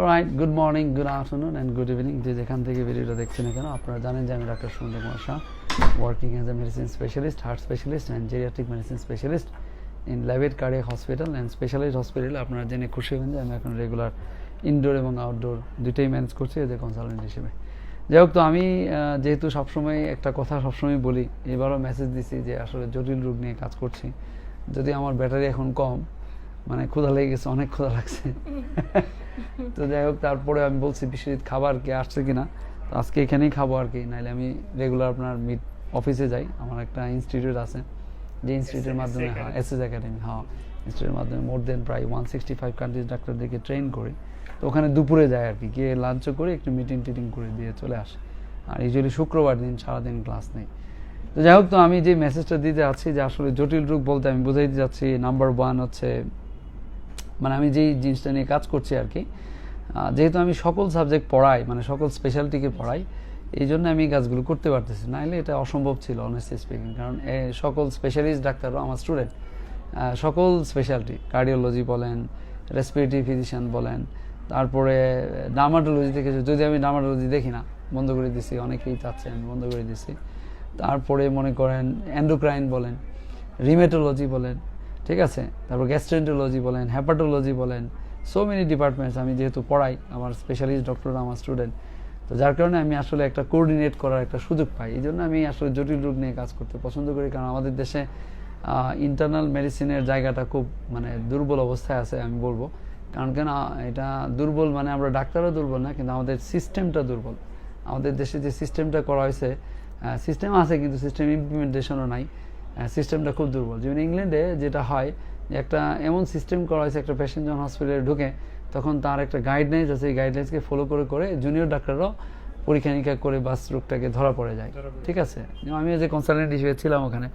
Right good morning good afternoon and good evening যে যেখান থেকে ভিডিওটা দেখছেন না কেন আপনারা জানেন যে আমি doctor Sundar Kumar Shah working as a medicine specialist heart specialist and geriatric medicine specialist in Labaid cardiac hospital and specialized hospital আপনারা জেনে খুশি হবেন যে আমি এখন রেগুলার ইনডোর এবং আউটডোর দুটোই ম্যানেজ করছি এজ এ কনসালটেন্ট হিসেবে। যাই হোক তো আমি যেহেতু সবসময় একটা কথা সবসময় বলি এবারও মেসেজ দিছি যে আসলে জটিল রোগ নিয়ে কাজ করছি। যদি আমার ব্যাটারি এখন কম মানে ক্ষুধা লেগে গেছে অনেক ক্ষুধা লাগছে। তো যাই হোক তারপরে আমি বলছি বিশ্বজিৎ খাবার কি আসছে কিনা? তো আজকে এখানেই খাব আর কি নাহলে আমি রেগুলার আপনার মিট অফিসে যাই। আমার একটা ইনস্টিটিউট আছে যে ইনস্টিটিউটের মাধ্যমে হ্যাঁ এস এস একাডেমি হ্যাঁ ইনস্টিটিউটের মাধ্যমে মোর দেন প্রায় ওয়ান সিক্সটি ফাইভ কান্ট্রিজ ডাক্তারদেরকে ট্রেন করি। তো ওখানে দুপুরে যায় আর কি গিয়ে লাঞ্চও করে একটু মিটিং টিটিং করে দিয়ে চলে আসে। আর ইউজুয়ালি শুক্রবার দিন সারাদিন ক্লাস নেই। তো যাই হোক তো আমি যে মেসেজটা দিতে যাচ্ছি যে আসলে জটিল রোগ বলতে আমি বোঝাইতে যাচ্ছি নাম্বার ওয়ান হচ্ছে মানে আমি যেই জিনিসটা নিয়ে কাজ করছি আর কি যেহেতু আমি সকল সাবজেক্ট পড়াই মানে সকল স্পেশালিটিকে পড়াই, এই জন্য আমি কাজগুলো করতে পারতেছি নাহলে এটা অসম্ভব ছিল অনেস্টলি স্পিকিং কারণ সকল স্পেশালিস্ট ডাক্তারও আমার স্টুডেন্ট সকল স্পেশালিটি কার্ডিওলজি বলেন রেসপিরেটরি ফিজিশিয়ান বলেন, তারপরে ডার্মাটোলজি থেকে যদি আমি ডার্মাটোলজি দেখি না, বন্ধ করে দিছি, অনেকেই চাচ্ছে আমি বন্ধ করে দিছি, তারপরে মনে করেন অ্যান্ডোক্রাইন বলেন রিমেটোলজি বলেন ঠিক আছে? তারপর গ্যাস্ট্রেন্টোলজি বলেন হ্যাপাটোলজি বলেন সো মেনি ডিপার্টমেন্টস আমি যেহেতু পড়াই, আমার স্পেশালিস্ট ডক্টর আমার স্টুডেন্ট তো যার কারণে আমি আসলে একটা কোঅর্ডিনেট করার একটা সুযোগ পাই। এই জন্য আমি আসলে জটিল রোগ নিয়ে কাজ করতে পছন্দ করি, কারণ আমাদের দেশে ইন্টারনাল মেডিসিনের জায়গাটা খুব মানে দুর্বল অবস্থায় আছে আমি বলব। কারণ কেন, এটা দুর্বল মানে আমরা ডাক্তারও দুর্বল না, কিন্তু আমাদের সিস্টেমটা দুর্বল। আমাদের দেশে যে সিস্টেমটা করা হয়েছে সিস্টেম আছে কিন্তু সিস্টেম ইমপ্লিমেন্টেশনও নাই। সিস্টেমটা খুব দুর্বল। যেমন ইংল্যান্ডে যেটা হয় যে একটা এমন সিস্টেম করা হয়েছে একটা পেশেন্ট যখন হসপিটালে ঢুকে তখন তার একটা গাইডলাইন্স আছে এই গাইডলাইন্সকে ফলো করে করে জুনিয়র ডাক্তাররাও পরীক্ষা নিরীক্ষা করে বাস রোগটাকে ধরা পড়ে যায়। ঠিক আছে? যেমন আমি যে কনসালটেন্ট হিসেবে ছিলাম ওখানে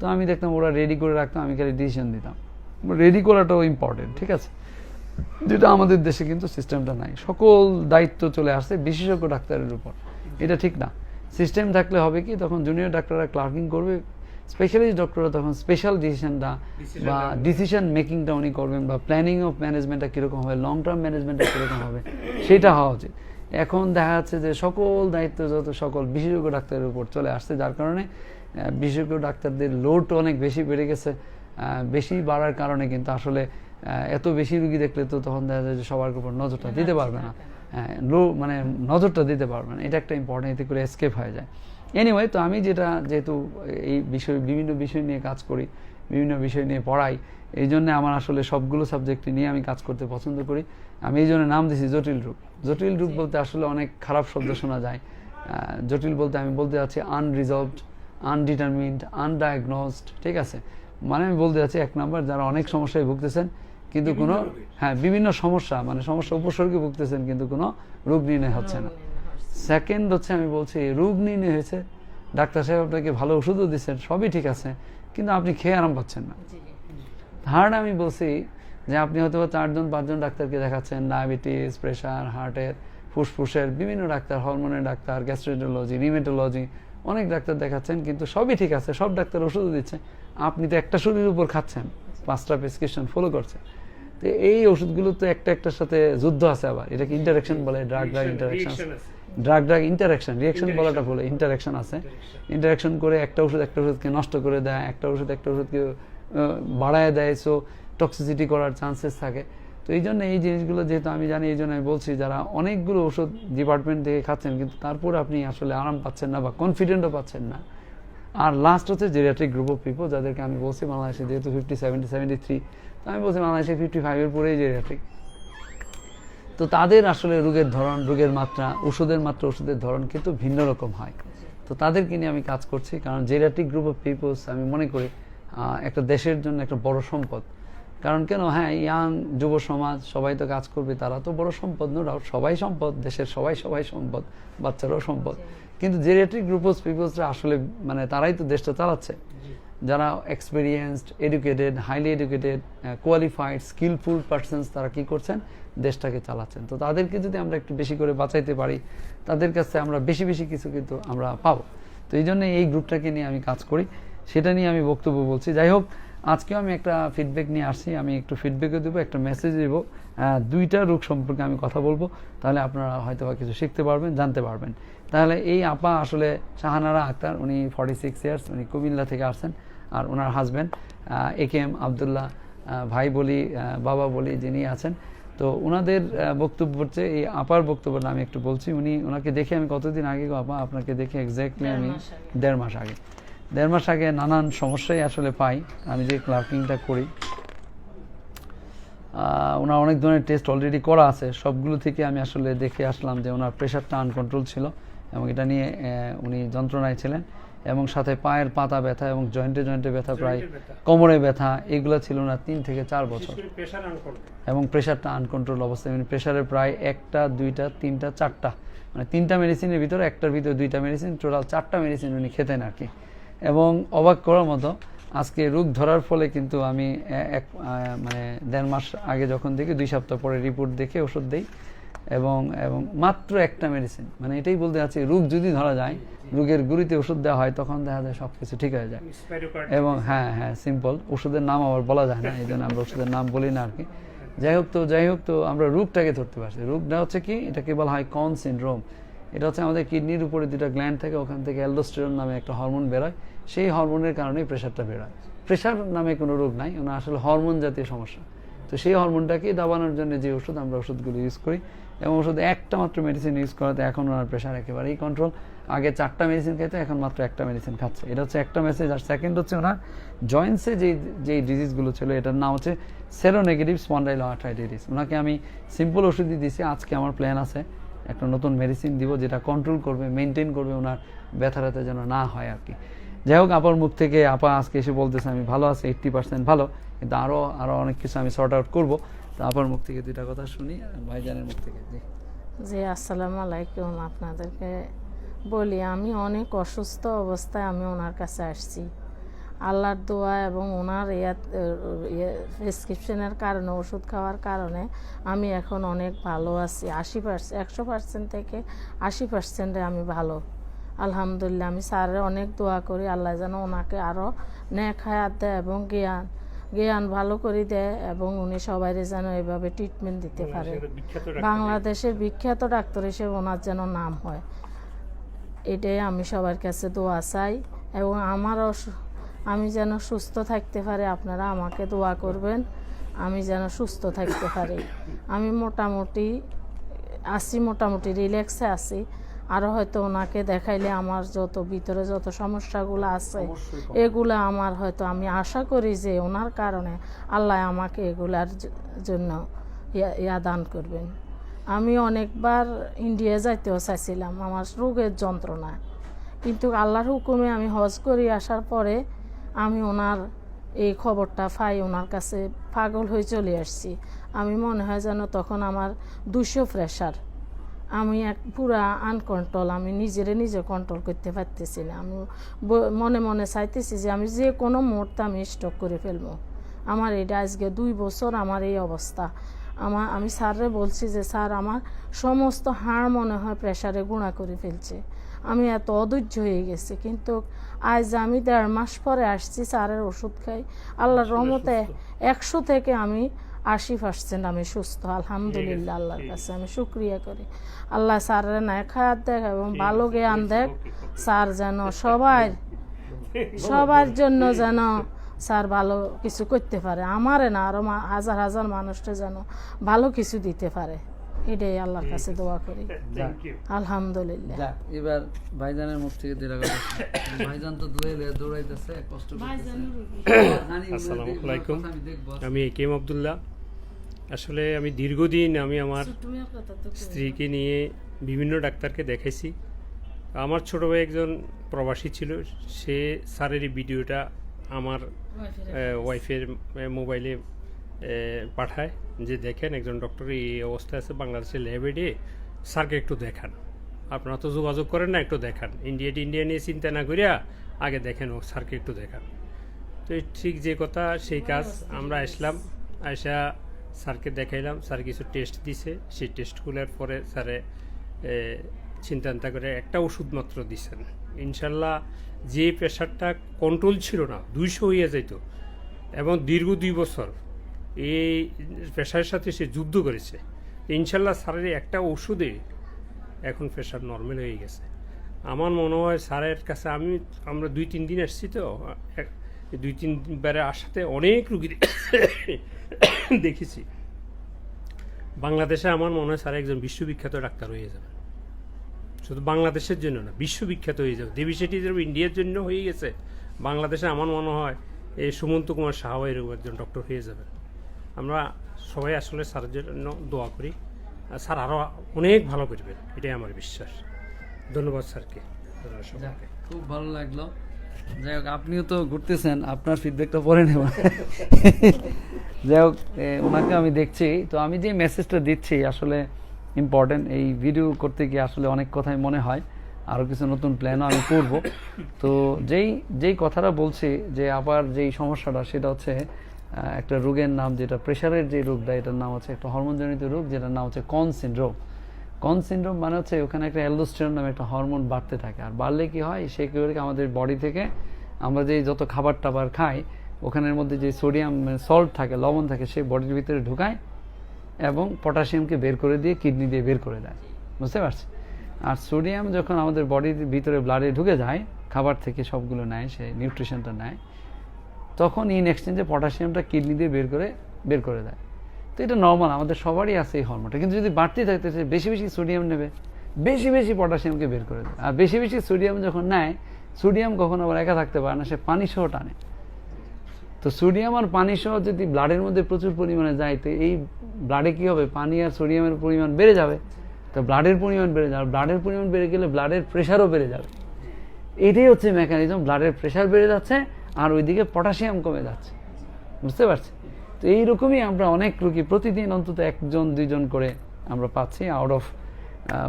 তো আমি দেখতাম ওরা রেডি করে রাখতাম আমি খালি ডিসিশন দিতাম। রেডি করাটাও ইম্পর্টেন্ট ঠিক আছে? যেটা আমাদের দেশে কিন্তু সিস্টেমটা নাই। সকল দায়িত্ব চলে আসছে বিশেষজ্ঞ ডাক্তারের উপর। এটা ঠিক না। সিস্টেম থাকলে হবে কি তখন জুনিয়র ডাক্তাররা ক্লার্কিং করবে স্পেশালিস্ট ডক্টররা তখন স্পেশাল ডিসিশনটা বা ডিসিশন মেকিংটা উনি করবেন বা প্ল্যানিং অফ ম্যানেজমেন্টটা কীরকম হবে লং টার্ম ম্যানেজমেন্টটা কীরকম হবে সেটা হওয়া উচিত। এখন দেখা যাচ্ছে যে সকল দায়িত্ব যত সকল বিশেষজ্ঞ ডাক্তারের উপর চলে আসছে যার কারণে বিশেষজ্ঞ ডাক্তারদের লোড অনেক বেশি বেড়ে গেছে বেশি বাড়ার কারণে কিন্তু আসলে এত বেশি রুগী দেখলে তো তখন দেখা যায় যে সবার উপর নজরটা দিতে পারবে না। হ্যাঁ লো মানে নজরটা দিতে পারবে না। এটা একটা ইম্পর্টেন্ট এতে করে এসকেপ হয়ে যায়। এনিওয়ে তো আমি যেটা যেহেতু এই বিষয় বিভিন্ন বিষয় নিয়ে কাজ করি বিভিন্ন বিষয় নিয়ে পড়াই এই জন্য আমার আসলে সবগুলো সাবজেক্ট নিয়ে আমি কাজ করতে পছন্দ করি। আমি এই জন্য নাম দিছি জটিল রূপ। জটিল রোগ বলতে আসলে অনেক খারাপ শব্দ শোনা যায়। জটিল বলতে আমি বলতে যাচ্ছি আনরিজলভড আনডিটারমিন্ড আনডায়াগনোসড ঠিক আছে? মানে আমি বলতে যাচ্ছি এক নাম্বার যারা অনেক সমস্যায় ভুগতেছেন কিন্তু কোনো হ্যাঁ বিভিন্ন সমস্যা মানে সমস্যা উপসর্গে ভুগতেছেন কিন্তু কোনো রোগ নির্ণয় হচ্ছে না। সেকেন্ড হচ্ছে আমি বলছি রোগ নির্ণয় হয়েছে। ডাক্তার সাহেব আপনাকে ভালো ওষুধও দিচ্ছেন সবই ঠিক আছে কিন্তু আপনি খেয়ে আরাম পাচ্ছেন না। থার্ড আমি বলছি যে আপনি হয়তো চারজন পাঁচজন ডাক্তারকে দেখাচ্ছেন ডায়াবেটিস প্রেশার হার্টের ফুসফুসের বিভিন্ন ডাক্তার হরমোনের ডাক্তার গ্যাস্ট্রেটোলজি রিমেটোলজি অনেক ডাক্তার দেখাচ্ছেন কিন্তু সবই ঠিক আছে সব ডাক্তার ওষুধও দিচ্ছে। আপনি তো একটা শরীরের উপর খাচ্ছেন পাঁচটা প্রেসক্রিপশন ফলো করছেন তো এই ওষুধগুলো তো একটা একটার সাথে যুদ্ধ আছে আবার এটাকে ইন্টারাকশন বলে ড্রাগ ড্রাগ ইন্টারাকশন আছে। ড্রাগ ড্রাগ ইন্টারাকশন রিয়াকশন বলাটা বলে ইন্টারাকশন আছে। ইন্টারাকশন করে একটা ওষুধ একটা ওষুধকে নষ্ট করে দেয় একটা ওষুধ একটা ওষুধকে বাড়ায় দেয় সো টক্সিসিটি করার চান্সেস থাকে। তো এই জন্য এই জিনিসগুলো যেহেতু আমি জানি এই জন্য আমি বলছি যারা অনেকগুলো ওষুধ ডিপার্টমেন্ট থেকে খাচ্ছেন কিন্তু তারপর আপনি আসলে আরাম পাচ্ছেন না বা কনফিডেন্টও পাচ্ছেন না। আর লাস্ট হচ্ছে জেরিয়াট্রিক গ্রুপ অফ পিপল যাদেরকে আমি বলছি বাংলাদেশে যেহেতু ফিফটি সেভেন্টি সেভেন্টি থ্রি তো আমি বলছি বাংলাদেশে ফিফটি ফাইভের পরেই জেরিয়াট্রিক তো তাদের আসলে রোগের ধরন রোগের মাত্রা ওষুধের মাত্রা ওষুধের ধরন কিন্তু ভিন্ন রকম হয়। তো তাদেরকে নিয়ে আমি কাজ করছি কারণ জেরিয়াট্রিক গ্রুপ অফ পিপলস আমি মনে করি একটা দেশের জন্য একটা বড় সম্পদ। কারণ কেন? হ্যাঁ ইয়াং যুব সমাজ সবাই তো কাজ করবে তারা তো বড় সম্পদ নো ডাউট সবাই সম্পদ দেশের সবাই সবাই সম্পদ বাচ্চারাও সম্পদ। কিন্তু জেরিয়াট্রিক গ্রুপ অফ পিপলসরা আসলে মানে তারাই তো দেশটা চালাচ্ছে। যারা experienced educated highly educated qualified skillful persons তারা কি করছেন? দেশটাকে চালাচ্ছেন। তো তাদেরকে যদি আমরা একটু বেশি করে বাঁচাইতে পারি, তাদের কাছে আমরা বেশি বেশি কিছু কিন্তু আমরা পাবো। তো এই জন্য এই গ্রুপটাকে নিয়ে আমি কাজ করি। সেটা নিয়ে আমি বক্তব্য বলছি। যাই হোক, আজকেও আমি একটা ফিডব্যাক নিয়ে আসছি। আমি একটু ফিডব্যাকও দেবো, একটা মেসেজ দেবো। দুইটা রোগ সম্পর্কে আমি কথা বলব। তাহলে আপনারা হয়তো বা কিছু শিখতে পারবেন, জানতে পারবেন। তাহলে এই আপা আসলে শাহানারা আক্তার, উনি ফর্টি সিক্স ইয়ার্স উনি কুমিল্লা থেকে আসছেন। আর ওনার husband A K M Abdullah ভাই বলি বাবা বলি যিনি আছেন। তো ওনাদের বক্তব্য হচ্ছে এই আপার বক্তব্যটা আমি একটু বলছি। উনি ওনাকে দেখে আমি কতদিন আগে আপা আপনাকে দেখে এক্স্যাক্টলি আমি দেড় মাস আগে। দেড় মাস আগে নানান সমস্যাই আসলে পাই। আমি যে ক্লার্কিংটা করি ওনার অনেক ধরনের টেস্ট অলরেডি করা আছে। সবগুলো থেকে আমি আসলে দেখে আসলাম যে ওনার প্রেশারটা আনকন্ট্রোল ছিল এবং এটা নিয়ে উনি যন্ত্রণায় ছিলেন। এবং সাথে পায়ের পাতা ব্যথা এবং জয়েন্টে জয়েন্টে ব্যথা প্রায় কোমরে ব্যথা এগুলো ছিল না তিন থেকে চার বছর। এবং প্রেশারটা আনকন্ট্রোল অবস্থায় মানে প্রেশারের প্রায় একটা দুইটা তিনটা চারটা। মানে তিনটা মেডিসিনের ভিতরে একটার ভিতরে দুইটা মেডিসিন টোটাল চারটা মেডিসিন উনি খেতেন আর কি। এবং অবাক করার মতো আজকে রোগ ধরার ফলে কিন্তু আমি এক মানে দেড় মাস আগে যখন দেখি দুই সপ্তাহ পরে রিপোর্ট দেখে ওষুধ দেই। এবং এবং মাত্র একটা মেডিসিন মানে এটাই বলতে চাচ্ছি রোগ যদি ধরা যায় রোগের গুড়িতে ওষুধ দেওয়া হয় তখন দেখা যায় সব কিছু ঠিক হয়ে যায়। এবং হ্যাঁ হ্যাঁ সিম্পল ওষুধের নাম আবার বলা যায় না এই জন্য আমরা ওষুধের নাম বলি না আর কি যাই হোক তো যাই হোক তো আমরা রোগটাকে ধরতে পারছি। রোগটা হচ্ছে কি এটাকে বলা হয় কন সিনড্রোম এটা হচ্ছে আমাদের কিডনির উপরে দুটা গ্ল্যান্ড থাকে ওখান থেকে অ্যালডোস্টেরন নামে একটা হরমোন বেরোয়। সেই হরমোনের কারণেই প্রেশারটা বেরোয়। প্রেশার নামে কোনো রোগ নাই ওনার আসলে হরমোন জাতীয় সমস্যা। তো সেই হরমোনটাকে দাবানোর জন্য যে ওষুধ আমরা ওষুধগুলো ইউজ করি, এবং ওষুধ একটা মাত্র মেডিসিন ইউজ করাতে এখন ওনার প্রেশার একেবারেই কন্ট্রোল আগে চারটা মেডিসিন খেতে, এখন মাত্র একটা মেডিসিন খাচ্ছে। এটা হচ্ছে একটা মেসেজ আর সেকেন্ড হচ্ছে ওনার জয়েন্টসে যে যেই ডিজিজগুলো ছিল, এটার নাম হচ্ছে সেরো নেগেটিভ স্পন্ডাইল আর্থ্রাইটিস ওনাকে আমি সিম্পল ওষুধই দিয়েছি আজকে আমার প্ল্যান আছে একটা নতুন মেডিসিন দিব যেটা কন্ট্রোল করবে মেনটেন করবে ওনার ব্যথা ব্যথা যেন না হয় আর কি। যাই হোক, আপার মুখ থেকে আপা আজকে এসে বলতেছে, আমি ভালো আছি এইট্টি পার্সেন্ট ভালো। কিন্তু আরও আরও অনেক কিছু আমি সর্ট আউট করব। তো আপার মুখ থেকে দুইটা কথা শুনি ভাইজানের মুখ থেকে, জি। জি, আসসালামু আলাইকুম আপনাদেরকে বলি, আমি অনেক অসুস্থ অবস্থায় আমি ওনার কাছে আসছি। আল্লাহর দোয়া এবং ওনার প্রেসক্রিপশনের কারণে, ওষুধ খাওয়ার কারণে আমি এখন অনেক ভালো আছি। আশি পার্সেন্ট একশো পার্সেন্ট থেকে আশি পার্সেন্টে আমি ভালো। আলহামদুলিল্লাহ, আমি স্যারের অনেক দোয়া করি, আল্লাহ যেন ওনাকে আরও ন্যাক হায়াত দেয় এবং জ্ঞান জ্ঞান ভালো করে দেয় এবং উনি সবাই যেন এভাবে ট্রিটমেন্ট দিতে পারে। বাংলাদেশের বিখ্যাত ডাক্তার হিসেবে ওনার যেন নাম হয়। এটাই আমি সবার কাছে দোয়া চাই এবং আমারও আমি যেন সুস্থ থাকতে পারি আপনারা আমাকে দোয়া করবেন আমি যেন সুস্থ থাকতে পারি। আমি মোটামুটি আছি মোটামুটি রিল্যাক্সে আছি। আরও হয়তো ওনাকে দেখাইলে আমার যত ভিতরে যত সমস্যাগুলো আছে এগুলা আমার হয়তো আমি আশা করি যে ওনার কারণে আল্লাহ আমাকে এগুলার জন্য ইয়া- দান করবেন। আমি অনেকবার ইন্ডিয়া যাইতেও চাইছিলাম আমার রোগের যন্ত্রণা। কিন্তু আল্লাহর হুকুমে আমি হজ করি আসার পরে আমি ওনার এই খবরটা পাই ওনার কাছে পাগল হয়ে চলে আসছি। আমি মনে হয় যেন তখন আমার দুশো প্রেশার আমি এক পুরা আনকন্ট্রোল আমি নিজেরে নিজে কন্ট্রোল করতে পারতেছি না। আমি মনে মনে চাইতেছি যে আমি যে কোনো মুহূর্তে আমি স্টক করে ফেলব। আমার এটা আজকে দুই বছর আমার এই অবস্থা। আমার আমি স্যাররে বলছি যে স্যার আমার সমস্ত হাড় মনে হয় প্রেশারে গুঁড়া করে ফেলছে। আমি এত অধৈর্য হয়ে গেছি। কিন্তু আজ আমি দেড় মাস পরে আসছি স্যারের ওষুধ খাই। আল্লাহর রহমতে একশো থেকে আমি আশি পার্সেন্ট আমি সুস্থ আলহামদুলিল্লাহ আল্লাহর কাছে আমি শুক্রিয়া করি। আল্লাহ স্যারের না খায়াত দেখ এবং ভালো জ্ঞান দেখ স্যার যেন সবাই সবার জন্য যেন স্যার ভালো কিছু করতে পারে। আমারে না আরও হাজার হাজার মানুষটা যেন ভালো কিছু দিতে পারে। এটাই আল্লাহর কাছে দোয়া করি। আলহামদুলিল্লাহ। এবার ভাইজানের মুখ থেকে কথা শুনি। ভাইজান তো দৌড়ে দৌড়াইতেছে কষ্ট আসসালামু আলাইকুম। আমি একেম আবদুল্লাহ। আসলে আমি দীর্ঘদিন আমি আমার স্ত্রীকে নিয়ে বিভিন্ন ডাক্তারকে দেখাইছি। আমার ছোট ভাই একজন প্রবাসী ছিল। সে স্যারের এই ভিডিওটা আমার ওয়াইফের মোবাইলে পাঠায় যে দেখেন একজন ডক্টর এই অবস্থায় আছে বাংলাদেশের ল্যাবেডে। স্যারকে একটু দেখান। আপনারা তো যোগাযোগ করেন না একটু দেখান। ইন্ডিয়া ইন্ডিয়া নিয়ে চিন্তা না করিয়া আগে দেখেন ও স্যারকে একটু দেখান। তো ঠিক যে কথা সেই কাজ আমরা আসলাম। আসা স্যারকে দেখাইলাম, স্যার কিছু টেস্ট দিছে। সেই টেস্টগুলোর পরে স্যারে চিন্তা করে একটা ওষুধ মাত্র দিছেন। ইনশাল্লাহ যে প্রেশারটা কন্ট্রোল ছিল না, দুইশো হইয়া যাইতো। এবং দীর্ঘ দুই বছর এই প্রেশারের সাথে সে যুদ্ধ করেছে। ইনশাল্লাহ স্যারের একটা ওষুধে এখন প্রেশার নর্মাল হয়ে গেছে। আমার মনে হয় স্যারের কাছে আমি, আমরা দুই, তিন দিন এসেছি তো দুই, তিন বারে আসাতে অনেক রুগী দেখেছি। বাংলাদেশে আমার মনে হয় স্যার একজন বিশ্ববিখ্যাত ডাক্তার হয়ে যাবে। শুধু বাংলাদেশের জন্য না, বিশ্ববিখ্যাত হয়ে যাবে। দেবী সেটি যেরকম ইন্ডিয়ার জন্য হয়ে গেছে, বাংলাদেশে আমার মনে হয় এই সুমন্ত কুমার সাহা এরকম একজন ডক্টর হয়ে যাবে। আমরা সবাই আসলে স্যারের জন্য দোয়া করি। আর স্যার আরও অনেক ভালো করবেন, এটাই আমার বিশ্বাস। ধন্যবাদ স্যারকে। খুব ভালো লাগল। যাই হোক, আপনিও তো ঘুরতেছেন, আপনার ফিডব্যাকটা পরে নেব। যাই হোক ওনাকে আমি দেখছি। তো আমি যে মেসেজটা দিচ্ছি, আসলে ইম্পর্টেন্ট এই ভিডিও করতে গিয়ে আসলে অনেক কথাই মনে হয়। আরও কিছু নতুন প্ল্যানও আমি করব। তো যেই যেই কথাটা বলছি, যে আবার যেই সমস্যাটা, সেটা হচ্ছে একটা রোগের নাম যেটা প্রেশারের যে রোগটা, এটার নাম হচ্ছে একটা হরমোনজনিত রোগ, যেটার নাম হচ্ছে কন সিনড্রোম কন সিনড্রোম মানে হচ্ছে ওখানে একটা অ্যালডোস্টেরন নামে একটা হরমোন বাড়তে থাকে। আর বাড়লে কি হয়? সে কি করে আমাদের বডি থেকে আমরা যে যত খাবার টাবার খাই, ওখানের মধ্যে যে সোডিয়াম সল্ট থাকে, লবণ থাকে সে বডির ভিতরে ঢুকায় এবং পটাশিয়ামকে বের করে দিয়ে কিডনি দিয়ে বের করে দেয়। বুঝতে পারছি আর সোডিয়াম যখন আমাদের বডির ভিতরে ব্লাডে ঢুকে যায়, খাবার থেকে সবগুলো নেয়, সে নিউট্রিশনটা নেয়, তখন ইন এক্সচেঞ্জে পটাশিয়ামটা কিডনি দিয়ে বের করে বের করে দেয়। তো এটা নর্মাল আমাদের সবারই আছে এই হরমোনটা কিন্তু যদি বাড়তি থাকতে সে বেশি বেশি সোডিয়াম নেবে, বেশি বেশি পটাশিয়ামকে বের করে দেয় আর বেশি বেশি সোডিয়াম যখন নেয় সোডিয়াম কখনো আবার একা থাকতে পারে না, সে পানি সহ টানে। তো সোডিয়াম আর পানি সহ যদি ব্লাডের মধ্যে প্রচুর পরিমাণে যায়, তো এই ব্লাডে কি হবে? পানি আর সোডিয়ামের পরিমাণ বেড়ে যাবে। তো ব্লাডের পরিমাণ বেড়ে যাবে। ব্লাডের পরিমাণ বেড়ে গেলে ব্লাডের প্রেশারও বেড়ে যাবে। এটাই হচ্ছে মেকানিজম ব্লাডের প্রেশার বেড়ে যাচ্ছে, আর ওইদিকে পটাশিয়াম কমে যাচ্ছে। বুঝতে পারছি তো এইরকমই আমরা অনেক রুগী প্রতিদিন অন্তত একজন, দুইজন করে আমরা পাচ্ছি আউট অফ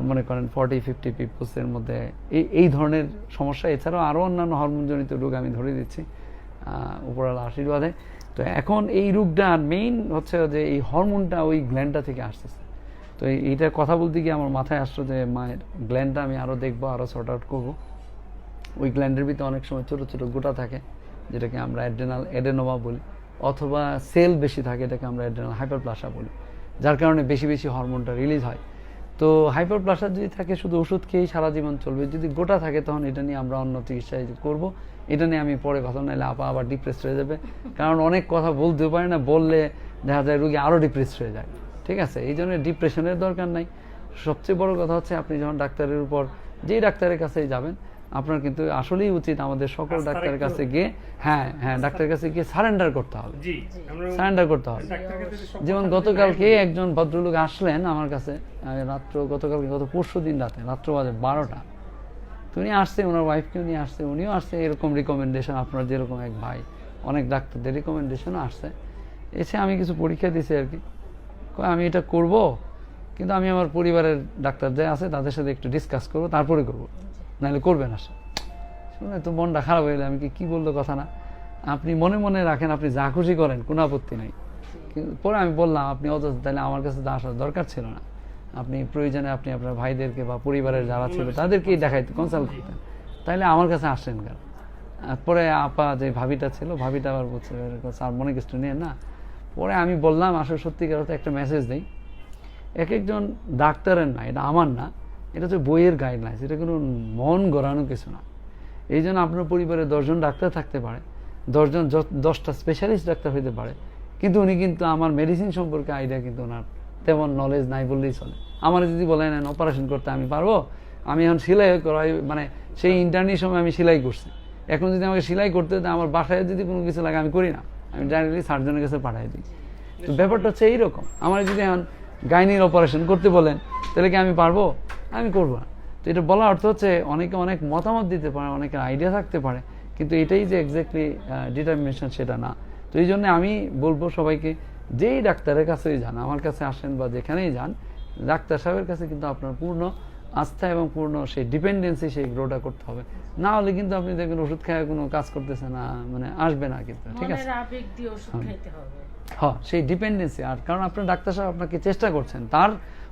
মনে করেন ফর্টি ফিফটি পিপলসের মধ্যে। এই এই ধরনের সমস্যা। এছাড়াও আরও অন্যান্য হরমোনজনিত রোগ আমি ধরে দিচ্ছি উপরাল আশীর্বাদে। তো এখন এই রোগটার মেইন হচ্ছে যে এই হরমোনটা ওই গ্ল্যান্ডটা থেকে আসতেছে। তো এই- এইটার কথা বলতে গিয়ে আমার মাথায় আসলো যে মায়ের গ্ল্যান্ডটা আমি আরও দেখব আরও সর্ট আউট করব। ওই গ্ল্যান্ডের ভিতরে অনেক সময় ছোটো ছোটো গোটা থাকে, যেটাকে আমরা অ্যাড্রেনাল এডেনোমা বলি। অথবা সেল বেশি থাকে, এটাকে আমরা অ্যাড্রেনাল হাইপারপ্লাসা বলি, যার কারণে বেশি বেশি হরমোনটা রিলিজ হয়। তো হাইপারপ্লাসা যদি থাকে, শুধু ওষুধ খেয়েই সারা জীবন চলবে, যদি গোটা থাকে, তখন এটা নিয়ে আমরা অন্য চিকিৎসা করব। এটা নিয়ে আমি পরে কথা নাইলে আপা আবার ডিপ্রেস হয়ে যাবে। কারণ অনেক কথা বলতেও পারে না, বললে দেখা যায় রুগী আরও ডিপ্রেস হয়ে যায়। ঠিক আছে? এই জন্য ডিপ্রেশনের দরকার নাই। সবচেয়ে বড় কথা হচ্ছে, আপনি যখন ডাক্তারের উপর, যেই ডাক্তারের কাছেই যাবেন আপনার কিন্তু আসলেই উচিত আমাদের সকল ডাক্তারের কাছে গিয়ে হ্যাঁ হ্যাঁ ডাক্তারের কাছে গিয়ে সারেন্ডার করতে হবে। সারেন্ডার করতে হবে। যেমন গতকালকে একজন ভদ্রলোক আসলেন আমার কাছে রাত্র গতকালকে গত পরশু দিন রাতে রাত্র বাজে বারোটা। তো উনি আসছে ওনার ওয়াইফকেও নিয়ে আসছে উনিও আসছে এরকম রিকমেন্ডেশন আপনার যেরকম এক ভাই অনেক ডাক্তারদের রিকমেন্ডেশনও আসছে। এসে আমি কিছু পরীক্ষা দিছি আর কি। আমি এটা করব কিন্তু আমি আমার পরিবারের ডাক্তার যে আছে তাদের সাথে একটু ডিসকাস করব তারপরে করব। নাহলে করবেন আসা শুনে তো মনটা খারাপ হয়ে গেলে, আমি কি বলল কথা না। আপনি মনে মনে রাখেন, আপনি যা খুশি করেন, কোনো আপত্তি নাই। কিন্তু পরে আমি বললাম, আপনি অত তাহলে আমার কাছে তো আসার দরকার ছিল না। আপনি প্রয়োজনে আপনি আপনার ভাইদেরকে বা পরিবারের যারা ছিল, তাদেরকেই দেখাইতে কনসাল্ট করতেন তাইলে আমার কাছে আসেন কেন? পরে আপা যে ভাবিটা ছিল, ভাবিটা আবার বলছে স্যার মনে কিছু নিয়ে না। পরে আমি বললাম, আসলে সত্যিকার একটা মেসেজ দিই। এক একজন ডাক্তারের না, এটা আমার না এটা হচ্ছে বইয়ের গাইডলাইন্স এটা কোনো মন গড়ানো কিছু না। এই জন্য আপনার পরিবারে দশজন ডাক্তার থাকতে পারে, দশজন দশটা স্পেশালিস্ট ডাক্তার হইতে পারে, কিন্তু উনি কিন্তু আমার মেডিসিন সম্পর্কে আইডিয়া কিন্তু ওনার তেমন নলেজ নাই বললেই চলে। আমার যদি বলেন অপারেশন করতে আমি পারব? আমি এখন সেলাই করাই মানে সেই ইন্টারনির সময় আমি সেলাই করছি। এখন যদি আমাকে সেলাই করতে হতো আমার বাসায় যদি কোনো কিছু লাগে, আমি করি না। আমি ডাইরেক্টলি সার্জনের কাছে পাঠাই দিই। তো ব্যাপারটা হচ্ছে এইরকম। আমার যদি এখন গাইনির অপারেশন করতে বলেন, তাহলে কি আমি পারব? আমি করব না। তো এটা বলার অর্থ হচ্ছে অনেকে অনেক মতামত দিতে পারে, অনেকের আইডিয়া থাকতে পারে, কিন্তু এটাই যে এক্স্যাক্টলি ডিটারমিনেশন সেটা না। তো এই জন্য আমি বলব সবাইকে, যেই ডাক্তারের কাছেই যান, আমার কাছে আসেন বা যেখানেই যান, ডাক্তার সাহেবের কাছে কিন্তু আপনার পূর্ণ আস্থা এবং পূর্ণ সেই ডিপেন্ডেন্সি সেই গ্রোটা করতে হবে। না হলে কিন্তু আপনি দেখবেন ওষুধ খায় কোনো কাজ করতেছে না মানে আসবে না কিন্তু ঠিক আছে? হবে। হ্যাঁ সেই ডিপেন্ডেন্সি আর কারণ আপনার ডাক্তার সাহেব আপনাকে চেষ্টা করছেন তার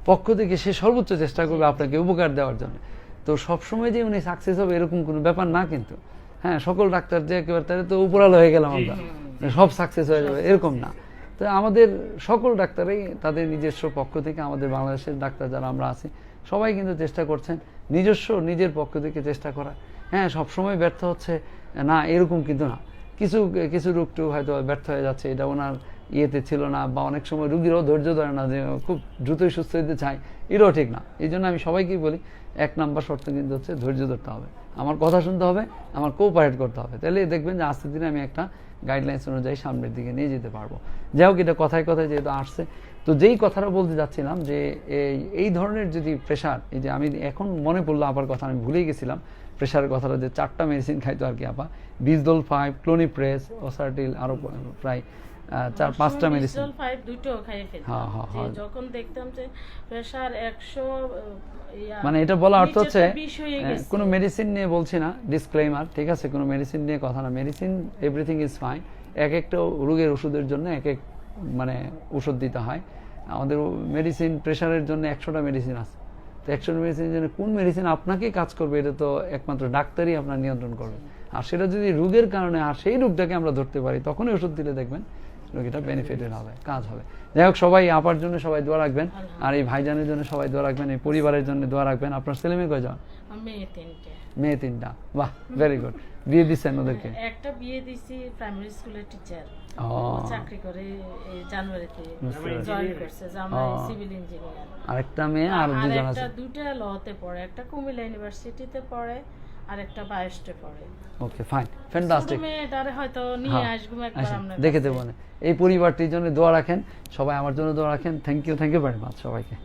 পক্ষ থেকে সে সর্বোচ্চ চেষ্টা করবে আপনাকে উপকার দেওয়ার জন্য। তো সবসময় যে উনি সাকসেস হবে এরকম কোনো ব্যাপার না কিন্তু। হ্যাঁ সকল ডাক্তার যে একেবারে তাহলে তো উপরাল হয়ে গেলাম আমরা। সব সাকসেস হয়ে যাবে এরকম না। তো আমাদের সকল ডাক্তারই তাদের নিজস্ব পক্ষ থেকে আমাদের বাংলাদেশের ডাক্তার যারা আমরা আছি সবাই কিন্তু চেষ্টা করছেন নিজস্ব নিজের পক্ষ থেকে চেষ্টা করা। হ্যাঁ সবসময় ব্যর্থ হচ্ছে, না, এরকম কিন্তু না। কিছু কিছু রোগটু হয়তো ব্যর্থ হয়ে যাচ্ছে, এটা ওনার ইয়েতে ছিল না, বা অনেক সময় রুগীরও ধৈর্য ধরে না, যে খুব দ্রুতই সুস্থ হতে চায়, এটাও ঠিক না। এই জন্য আমি সবাইকেই বলি, এক নাম্বার শর্ত কিন্তু হচ্ছে ধৈর্য ধরতে হবে। আমার কথা শুনতে হবে, আমার কোঅপারেট করতে হবে। তাহলে দেখবেন যে আস্তে দিনে আমি একটা গাইডলাইন্স অনুযায়ী সামনের দিকে নিয়ে যেতে পারব। যাই হোক, এটা কথায় কথায় যেহেতু আসছে তো যেই কথাটা বলতে যাচ্ছিলাম যে এই এই ধরনের যদি প্রেশার এই যে আমি এখন মনে পড়ল আবার কথা আমি ভুলেই গেছিলাম প্রেশারের কথাটা যে চারটা মেডিসিন খাইতো আর কি আপা। বিজদোল ফাইভ ক্লোনিপ্রেস ওসার্টিল আরও প্রায় চার পাঁচটা মেডিসিন Mistral দুটো খাইয়ে ফেলতাম। হ্যাঁ, হ্যাঁ, হ্যাঁ। যখন দেখতাম যে প্রেসার মানে এটা বলা অর্থ হচ্ছে কোনো মেডিসিন নিয়ে বলছি না ডিসক্লেমার ঠিক আছে? কোনো মেডিসিন নিয়ে কথা না। মেডিসিন এভরিথিং ইজ ফাইন এক একটা রোগের ওষুধের জন্য এক এক মানে ওষুধ দিতে হয়। আমাদের মেডিসিন প্রেশারের জন্য একশোটা মেডিসিন আছে। তো একশোটা মেডিসিন জন্য কোন মেডিসিন আপনাকে কাজ করবে, এটা তো একমাত্র ডাক্তারই আপনার নিয়ন্ত্রণ করবে। আর সেটা যদি রোগের কারণে, আর সেই রোগটাকে আমরা ধরতে পারি, তখনই ওষুধ দিলে দেখবেন রোগীটা বেনিফিটেড হবে কাজ হবে। যাই হোক সবাই আপার জন্য সবাই দোয়া রাখবেন আর এই ভাইজানের জন্য সবাই দোয়া রাখবেন এই পরিবারের জন্য দোয়া রাখবেন। আপনার ছেলে মেয়ে কয়জন? মেয়ে তিনটা। বাহ ভেরি গুড বিয়ে দিচ্ছেন ওদেরকে? একটা বিয়ে দিছি প্রাইমারি স্কুলের টিচার চাকরি করে জানুয়ারিতে জয়েন করছে জামাই সিভিল ইঞ্জিনিয়ার আরেকটা মেয়ে আর আর দুজন আছে। দুটা লতে পড়ে একটা কুমিল্লা ইউনিভার্সিটিতে পড়ে আর একটা পড়ে। ওকে ফাইন ফ্যান্টাস্টিক এটারে হয়তো নিয়ে হ্যাঁ, আসব একবার আমরা দেখে। দেবো এই পরিবারটির জন্য দোয়া রাখেন সবাই আমার জন্য দোয়া রাখেন। Thank you thank you very much সবাইকে।